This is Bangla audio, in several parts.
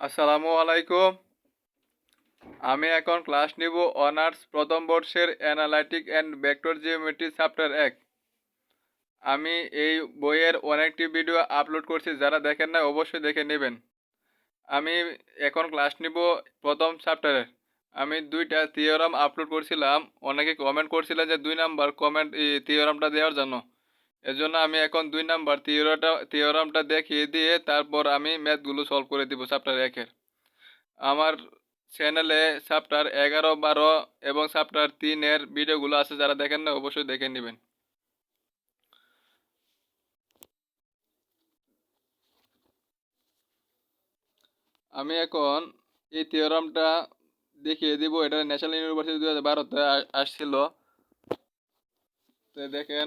আসসালামু আলাইকুম। আমি এখন ক্লাস নিব অনার্স প্রথম বর্ষের analytic and vector geometry chapter এক। আমি এই বইয়ের অনেকটি ভিডিও আপলোড করছি, যারা দেখেন না অবশ্যই দেখে নেবেন। আমি এখন ক্লাস নিব প্রথম চ্যাপ্টারের। আমি দুইটা থিওরাম আপলোড করছিলাম। অনেকে কমেন্ট করছিলেন যে দুই নাম্বার কমেন্ট থিওরামটা দেওয়ার জন্য। এজন্য আমি এখন দুই নাম্বার থিওরাটা থিওরামটা দেখিয়ে দিয়ে তারপর আমি ম্যাথগুলো সলভ করে দিব চ্যাপ্টার একের আমার চ্যানেলে চ্যাপ্টার এগারো, বারো এবং চ্যাপ্টার তিনের ভিডিওগুলো আছে, যারা দেখেন না, অবশ্যই দেখে নেবেন। আমি এখন এই থিওরামটা দেখিয়ে দিব, এটা ন্যাশনাল ইউনিভার্সিটি দু হাজার বারোতে আসছিল। তো দেখেন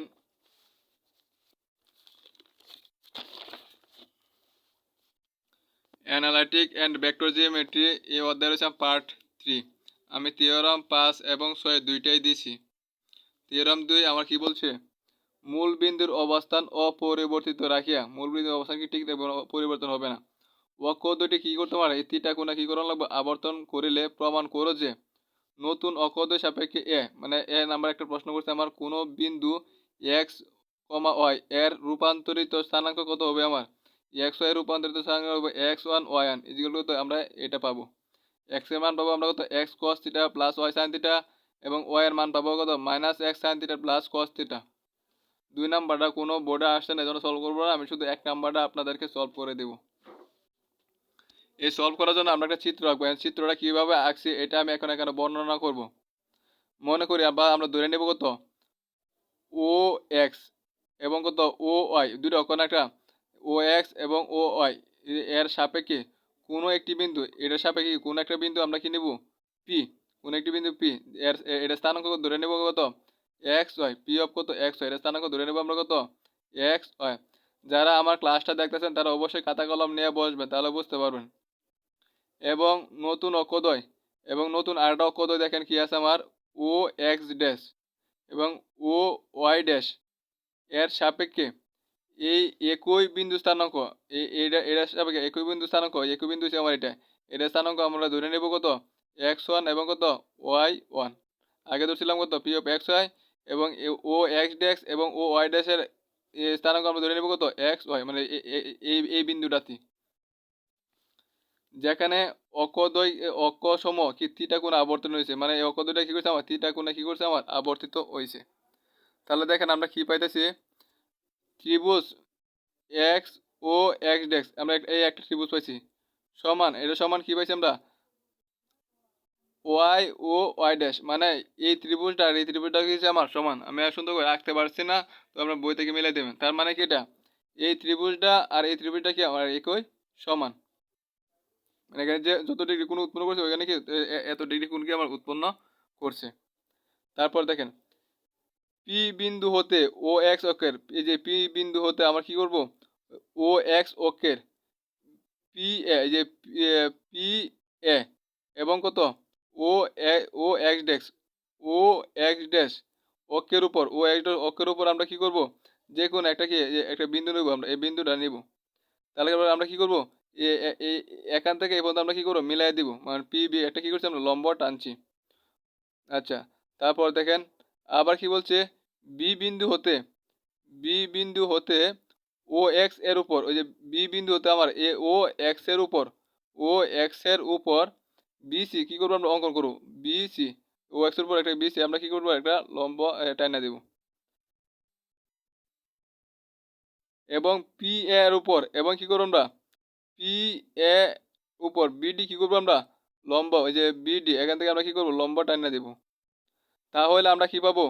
অ্যানালাইটিক অ্যান্ড ভেক্টর জিওমেট্রি এই অধ্যায় রয়েছে পার্ট থ্রি আমি থিওরাম পাঁচ এবং ছয় দুইটাই দিছি। থিওরাম দুই আমার কি বলছে? মূল বিন্দুর অবস্থান অপরিবর্তিত রাখিয়া, মূল বিন্দুর অবস্থান কি ঠিক পরিবর্তন হবে না। অক্ষ দুটি কী করতে পারে? এই তিটা কোনা কী করা লাগবে? আবর্তন করিলে প্রমাণ করো যে নতুন অক্ষদ্বয় সাপেক্ষে এ মানে এ নাম্বার একটা প্রশ্ন করছে আমার, কোনো বিন্দু এক্স কমা ওয়াই এর রূপান্তরিত স্থানাঙ্ক কত হবে আমার? এক্স ওয়াই রূপান্তরিত স্থানাঙ্ক হবে এক্স ওয়ান ওয়াই ওয়ান ইজিগুলো কত আমরা এটা পাবো। এক্সের মান পাবো আমরা কত? X cos theta plus Y sine theta এবং ওয়াই এর মান পাবো কত? Minus X sine theta plus cos theta দুই নাম্বারটা কোনো বোর্ডে আসছে না, এই জন্য সলভ করব না, আমি শুধু এক নাম্বারটা আপনাদেরকে সলভ করে দেবো। এই সলভ করার জন্য আমরা একটা চিত্র আঁকবো। চিত্রটা কীভাবে আঁকছি, এটা আমি এখন এখানে বর্ণনা করব। মনে করি আবার আমরা ধরে নেব কত? ও এক্স এবং কত? ও ওয়াই দুটো কোন একটা ও এক্স এবং ও ওয়াই এর সাপেক্ষে কোনো একটি বিন্দু, এটার সাপেক্ষে কোনো একটা বিন্দু আমরা কি নেব? পি কোনো একটি বিন্দু পি এর এটা স্থানাঙ্ক ধরে নেব কত? এক্স ওয়াই পি অফ কত? এক্স ওয়াই এটা স্থানাঙ্ক ধরে নেব আমরা কত? এক্স ওয়াই যারা আমার ক্লাসটা দেখতেছেন, তারা অবশ্যই খাতা কলম নিয়ে বসবেন, তাহলে বুঝতে পারবেন। এবং নতুন অক্ষদয়, এবং নতুন আরেকটা অক্ষদয় দেখেন কি আছে আমার? ও এক্স ড্যাশ এবং ও ওয়াই ড্যাশ এর সাপেক্ষে এই একই বিন্দু স্থানাঙ্ক এটা সাপেক্ষে একই বিন্দু স্থানাঙ্ক একই বিন্দু হচ্ছে আমার এটা। এটা স্থানাঙ্ক আমরা ধরে নেব কত? এক্স ওয়ান এবং কত? Y one. আগে ধরছিলাম কত? পি অফ এক্স ওয়াই এবং ও এক্স ড্যাক্স এবং ও ওয়াই ড্যাশের স্থানাঙ্ক আমরা ধরে নেব কত? এক্স ওয়াই মানে এই এই বিন্দুটাতে। যেখানে অক্ষদ্বয় অক্ষ সম কি থিটা কোণ আবর্তন হয়েছে মানে এই অক্ষদ্বয়টা কী করছে আমার? থিটা কোণে কী করছে আমার? আবর্তিত হয়েছে। তাহলে দেখেন আমরা কি পাইতেছি? ত্রিভুজ এক্স ও এক্স ডেক্স। আমরা এই একটা ত্রিভুজ পাইছি। সমান, এটা সমান কি পাইছি আমরা? ওয়াই ও ওয়াই ড্যাশ। মানে এই ত্রিভুজটা আর এই ত্রিভুজটা কি আমার? সমান। আমি আর সুন্দর করে রাখতে পারছি না, তো আমরা বই থেকে মিলাই দেবেন। তার মানে কি এটা? এই ত্রিভুজটা আর এই ত্রিভুজটা কি আমার একই? সমান। মানে এখানে যে যত ডিগ্রি কোণ উৎপন্ন করছে, ওইখানে কি এত ডিগ্রি কোণ কি আমার উৎপন্ন করছে? তারপর দেখেন পি বিন্দু হতে ও এক্স অক্ষের, এই যে পি বিন্দু হতে আমরা কি করব? ও এক্স অক্ষের পি এ এই যে পি এ এবং কত? O O X dash O X dash অক্ষের উপর ও এক্স অক্ষের উপর আমরা কি করব? যে কোনো একটা কি একটা বিন্দু নেব আমরা, এই বিন্দুটা নেব। তাহলে আমরা কি করব? এখান থেকে এই পর্যন্ত আমরা কী করব? মিলাই দিব। মানে পি বি একটা কী করছি আমরা? লম্ব টানছি। আচ্ছা তারপর দেখেন আবার কি বলছে? বি বিন্দু হতে, বি বিন্দু হতে ও এক্সের উপর, ওই যে বি বিন্দু হতে আমার এ, ও এক্সের উপর, ও এক্সের উপর বিসি কী করব আমরা? অঙ্কন করব। বিসি ও এক্সের উপর একটা বিসি আমরা কী করব? একটা লম্ব টাইনা দেব। এবং পি এর উপর, এবং কী করব আমরা? পি এ উপর বিডি কী করব আমরা? লম্ব, ওই যে বিডি এখান থেকে আমরা কী করব? লম্ব টাইনা দেব। তাহলে আমরা কি পাবো?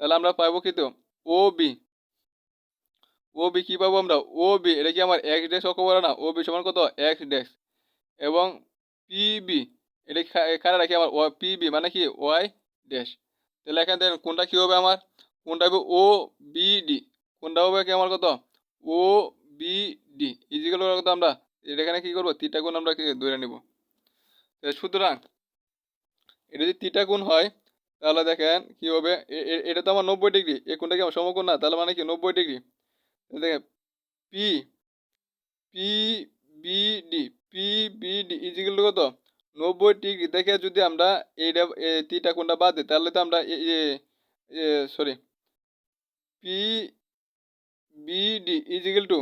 তাহলে আমরা পাবো কি তো? ও বি ও বি কী পাবো আমরা? ও বি এটা কি আমার এক্স ডেক্স অক্ষ বলে না? ও বি সমান কত? এক্স ডেক্স এবং পিবি এটা এখানে রাখি আমার পিবি মানে কি? ওয়াই ড্যাশ তাহলে এখান থেকে কোনটা কী হবে আমার? কোনটা হবে ও বিডি কোনটা হবে কি আমার কত? ও বি ডি ইজিক্যাল কত আমরা? এখানে কী করব? তিটা গুণ আমরা ধরে নেব? সুতরাং, এটা যদি তিটা গুণ হয় তাহলে দেখেন কী হবে? এটা তো আমার নব্বই ডিগ্রি। এ কোনটা কি আমার সমকোণ? না, তাহলে মানে কি নব্বই ডিগ্রি? দেখেন P P B D P B D equal to কত? নব্বই ডিগ্রি। দেখে যদি আমরা এইটা তিটা কোনটা বাদ দিই, তাহলে তো আমরা sorry P BD is equal to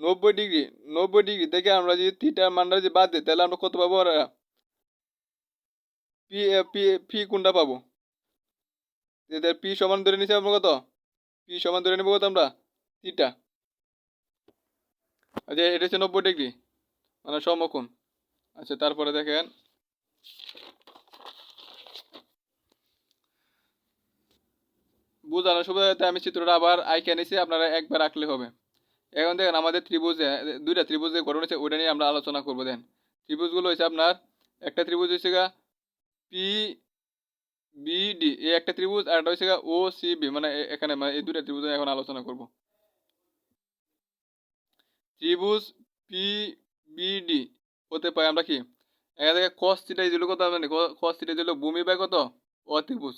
নব্বই ডিগ্রি। নব্বই ডিগ্রি। থেকে আমরা যদি থিটার মানটা যদি বাদ দিই, তাহলে আমরা কত পাবো? পি পি পি কোনটা পাবো? পি সমান ধরে নিচ্ছি আমরা কত? পি সমান ধরে নেব কত আমরা? থিটা আচ্ছা এটা হচ্ছে নব্বই ডিগ্রি। মানে সমকোণ। আচ্ছা তারপরে দেখেন। বোঝানোর সুবিধাতে আমি চিত্রটা আবার আইকে নিছি, আপনারা একবার আঁকলে হবে। এখন দেখেন, আমাদের ত্রিভুজে দুইটা ত্রিভুজে গঠন হয়েছে ওইটা নিয়ে আমরা আলোচনা করব। দেন ত্রিভুজগুলো হয়েছে আপনার, একটা ত্রিভুজ হয়েছে গা পি বিডি এই একটা ত্রিভুজ আর একটা হয়েছে গা ও সি বি মানে এখানে মানে এই দুইটা ত্রিভুজ এখন আলোচনা করব। ত্রিভুজ পি বিডি হতে পাই আমরা কি? এখান থেকে কস থিটা ইজিল কত জানি কস থিটা ইজিল ভূমি বাই কত? অত্রিভুজ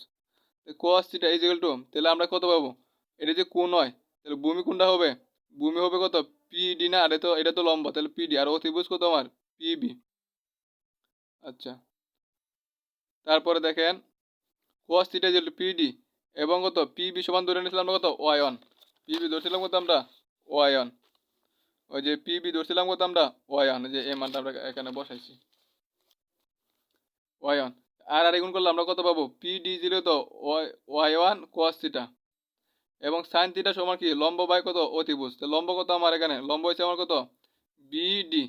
cos theta is equal to তাহলে আমরা কত পাবো? এটা যে কোণ হয় তাহলে ভূমি কোনটা হবে? ভূমি হবে কত? পিডি না, আর এটা তো এটা তো লম্বা, তাহলে পিডি আর অতিভুজ কত আমার? পিবি আচ্ছা। তারপরে দেখেন কস থিটা ইজিক্যাল পিডি এবং কত? পিবি সমান ধরে নিয়েছিলাম কত? ওয়াই ওয়ান পিবি ধরছিলাম কত আমরা? ওয়াই ওয়ান ওই যে পিবি ধরছিলাম কত আমরা? ওয়াই ওয়ান যে এ মানটা আমরা এখানে বসাইছি। ওয়াই ওয়ান আর আর এগুন করলে আমরা কত পাবো? পিডি জিরো তো ওয়াই ওয়ান কস থিটা। এবং সাইন থিটা সমান কি? লম্ব বাই কত? অতিভুজ। তো লম্ব কত আমার এখানে? লম্ব হয়েছে আমার কত? বিডি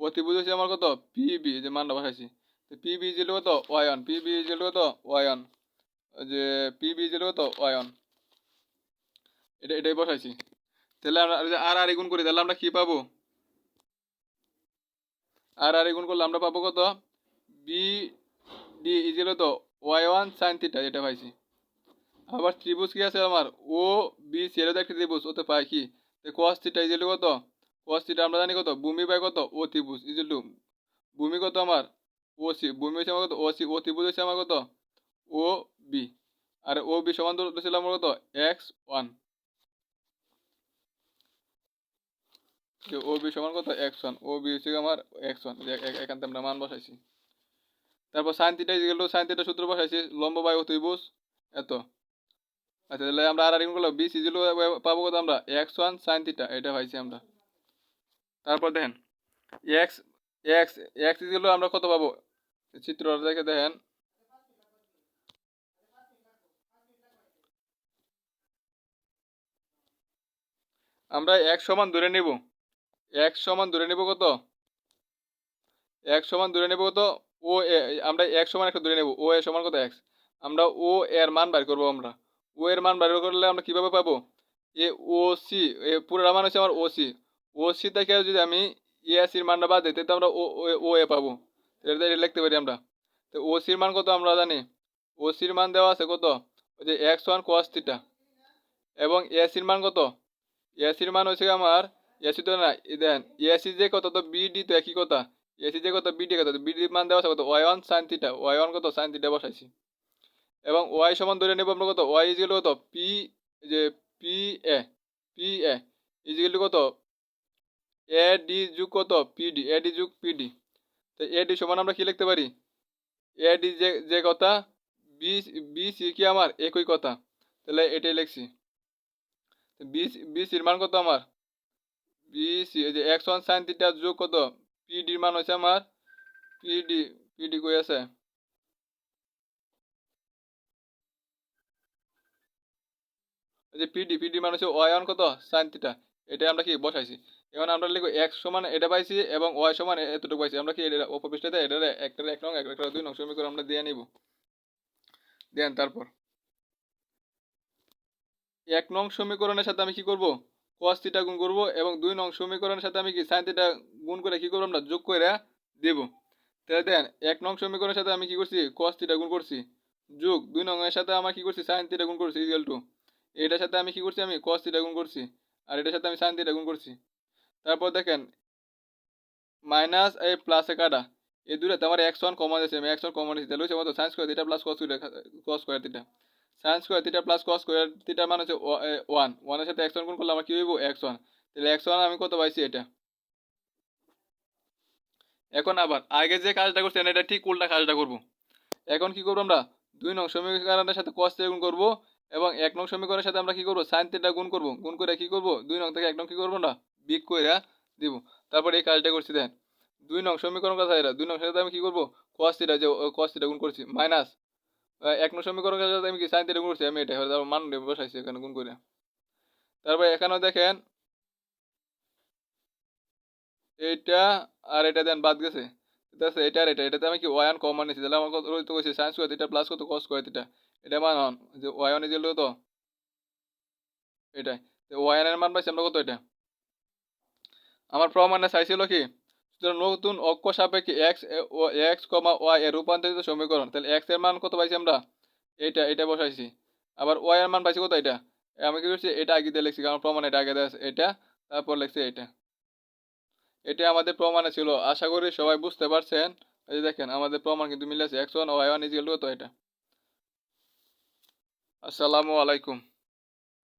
অতিভুজ হয়েছে আমার কত? পিবি যে মানটা বসাইছি। পিবি জিরো কত ওয়ান পিবি জিরো কত ওয়ান যে পিবি জিরো কত ওয়ান এটা, এটাই বসাইছি। তাহলে আমরা আর আর গুণ করি, তাহলে আমরা কি পাবো? আর আর গুণ করলে আমরা পাবো কত? বি ডি ইজিল তো ওয়াই ওয়ান সাইন থিটা এটা পাইছি। আবার ত্রিভুজ কি আছে আমার? ও বি সি এটা একটা ত্রিভুজ, ওতে পাই কি? কস থিটা ইজিল কত? কস থিটা আমরা জানি কত? ভূমি পাই কত? ও ত্রিভুজ ইজিল টু ভূমি কত আমার? ও সি ভূমি হচ্ছে আমার কত ও সি ও ত্রিভুজ হচ্ছে আমার কত ও বি আর ও বি সমান দূরত্ব ছিল আমার কত এক্স ওয়ান ও বি সমান কত এক্স ওয়ান ও বি হচ্ছে আমার এক্স ওয়ান এখান থেকে আমরা মান বসাইছি তারপর সাইন থিটা গেল সাইন থিটা সূত্র বসাইছি লম্ব বাই অতিভুজ এত আচ্ছা তাহলে আমরা আর আর করলাম বি সিজিল পাবো কত আমরা এক্স ওয়ান সাইন থিটা এটা পাইছি আমরা তারপর দেখেন এক্স এক্স এক্স ইজিল আমরা কত পাবো? চিত্রটা দেখে দেখেন। আমরা এক সমান ধরে নেব। এক সমান ধরে নেব কত? এক সমান ধরে নেব কত? ও এ আমরা এক সমান একটা ধরে নেব। ও এ সমান কত এক্স আমরা ও এর মান বার করব আমরা। ও এর মান বার করলে আমরা কীভাবে পাবো? এ ও সি এ পুরো মান হচ্ছে আমার ও সি ও সি থেকে যদি আমি এ সির মানটা বাদ দিই আমরা ও ও এ পাবো। এটা লিখতে পারি আমরা। তো ও সির মান কত আমরা জানি? ও সির মান দেওয়া আছে কত? ওই যে এক্স ওয়ান কস থিটা। এবং এ সির মান কত? এ সির মান হচ্ছে আমার এসি তো না দেন এসি যে কত, তো বিডি তো একই কথা। এসি যে কত বিডি কত বিডি মান দেওয়া আছে কত? Y one sine theta, Y one কত? সাইন থিটা বসাইছি। এবং ওয়াই সমান ধরে নেব আমরা কত? ওয়াই ইজিক্যাল কত? পি যে P A P A is equal কত? এ ডি যুগ কত? পিডি এ ডি যুগ পিডি তো এ ডি সমান আমরা কি লিখতে পারি? এ ডি যে যে কথা, বি বি সি কি আমার? একই কথা। তাহলে এটাই লিখছি। বি বি সির মান কত আমার? বি সি, এই যে এক্স ওয়ান সাইন থিটা যোগ কত? পিডির মান হচ্ছে আমার পিডি পিডি কই আছে? এই যে পিডি পিডি মান হচ্ছে ওয়াই কত? Sine theta. এটা আমরা কি বসাইছি। এখন আমরা লিখব এক্স সমান এটা পাইছি এবং ওয়াই সমান এতটুকু পাইছি। আমরা কি এটা উপপৃষ্ঠতে এটা একটা এক নং একটা দুই নং সমীকরণ আমরা দিয়ে নিব। দেন তারপর। এক নং সমীকরণের সাথে আমি কি করব? cos থিটা গুণ করব এবং দুই নং সমীকরণের সাথে আমি কি sin থিটা গুণ করে কি করব? আমরা যোগ করে দেব। তাহলে দেন, এক নং সমীকরণের সাথে আমি কি করছি? cos থিটা গুণ করছি। যোগ দুই নং এর সাথে আমার কি করছি? sin থিটা গুণ করছি ইকুয়াল টু এটার সাথে আমি কি করছি? আমি cos থিটা গুণ করছি। আর এটার সাথে আমি sin থিটা গুণ করছি। তারপর দেখেন মাইনাস এই প্লাসে কাটা। এই দুটাতে আমার এক্স ওয়ান কমন আছে এক্স ওয়ান কমন আছে তাহলে sine square theta plus cos cos square theta sine square theta plus cos square থিটার মানে হচ্ছে ওয়ান ওয়ানের সাথে এক্স ওয়ান গুণ করলে আমার কি হইব? এক্স ওয়ান তাহলে এক্স ওয়ান আমি কত পাইছি এটা? এখন আবার, আগে যে কাজটা করছেন এটা ঠিক উল্টা কাজটা করব। এখন কি করব আমরা? দুই নং সমীকরণের সাথে কস গুণ করব এবং এক নং সমীকরণের সাথে আমরা কি করব? সাইন থিটা গুণ করব। গুণ করে কি করব? দুই নং থেকে এক নং কি করব না বিগ কইরা দিব। তারপর এই কাজটা করছি দেন দুই নং সমীকরণ কথা এরা। দুই নং সাথে আমি কি করব? কস থিটা যে কস থিটা গুণ করছি মাইনাস এক নং সমীকরণ সাথে আমি কি সাইন থিটা গুণ করছি? আমি এটা তারপর মান বসাইছি এখানে গুণ করে তারপর এখানেও দেখেন, এইটা আর এটা দেন বাদ গেছে। ঠিক আছে এটা আর এটা। এটাতে আমি কি ওয়ান কমন নিয়েছি তাহলে আমার কত রইতে কইছে? সাইন্স স্কোয়ার এটা প্লাস কত? কস স্কোয়ার এটা এটা মান হন যে ওয়ান ইজ তো এটাই। তো ওয়ানের মান পাইছি আমরা কত এটা? আমার প্রমাণে চাইছিল কি? নতুন অক্ষ সাপেক্ষে এক্স ও এক্স কমা ওয়াই এর রূপান্তরিত সমীকরণ। তাহলে এক্সের মান কত পাইছি আমরা? এইটা এটা বসাইছি। আবার ওয়াই এর মান পাইছি কত এটা? আমি কি করছি? এটা আগে দিয়ে লিখছি, কারণ প্রমাণ এটা আগে দেওয়া এটা, তারপর লিখছি এটা এটা আমাদের প্রমাণে ছিল। আশা করি সবাই বুঝতে পারছেন। এই দেখেন, আমাদের প্রমাণ কিন্তু মিলেছে X one Y one is equal to তো এটা? আসসালামু আলাইকুম।